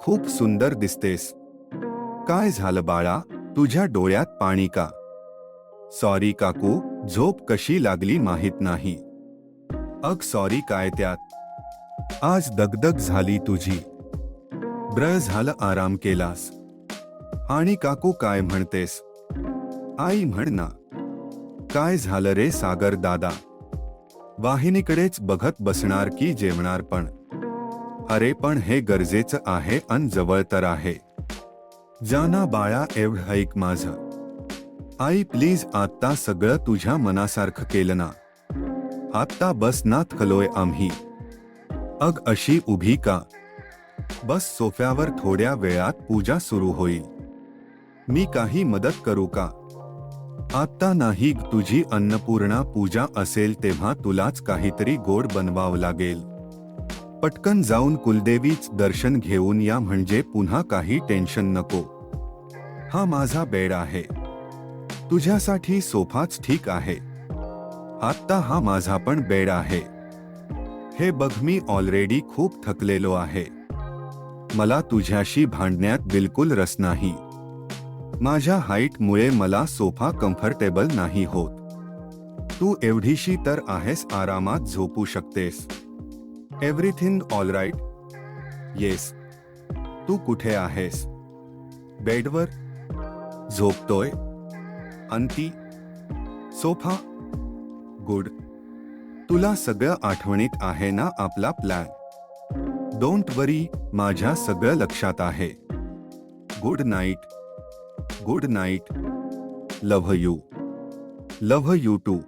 खूप सुंदर दिसतेस. काय झालं बाळा? तुझ्या डोळ्यात पाणी का? सॉरी काकू झोप कशी लागली माहीत नाही. अग सॉरी काय त्यात? आज दगदग झाली तुझी. ब्र झालं आराम केलास. आणि काकू काय म्हणतेस? आई म्हण ना. काय झालं रे सागर दादा? वाहिनीकडेच बघत बसणार की जेवणार पण? अरे पण हे गरजेचं आहे अन जवळ तर आहे. जाना बाळा एवढं ऐक माझं. आई प्लीज आत्ता सगळं तुझ्या मनासारखं केलं ना. आत्ता बस नात खलोय आम्ही. अग अशी उभी का? बस सोफ्यावर थोड्या वेळात पूजा सुरू होईल. मी काही मदत करू का? आत्ता नाही तुझी अन्नपूर्णा पूजा असेल तेव्हा तुलाच काहीतरी गोड बनवावं लागेल. पटकन जाऊन कुलदेवीच दर्शन घेऊन या म्हणजे पुन्हा काही टेन्शन नको. हा माझा बेड आहे. तुझ्यासाठी सोफाच ठीक आहे. आत्ता हा माझा पण बेड आहे. हे बघ मी ऑलरेडी खूप थकलेलो आहे. मला तुझ्याशी भांडण्यात बिलकुल रस नाही. माझ्या हाईटमुळे मला सोफा कम्फर्टेबल नाही होत. तू एवढीशी तर आहेस आरामात झोपू शकतेस. एव्हरीथिंग ऑल राईट येस तू कुठे आहेस? बेडवर? झोपतोय? अंती सोफा? गुड. तुला सगळं आठवणीत आहे ना आपला प्लॅन डोंट वरी माझ्या सगळं लक्षात आहे. Good night good night love you love you too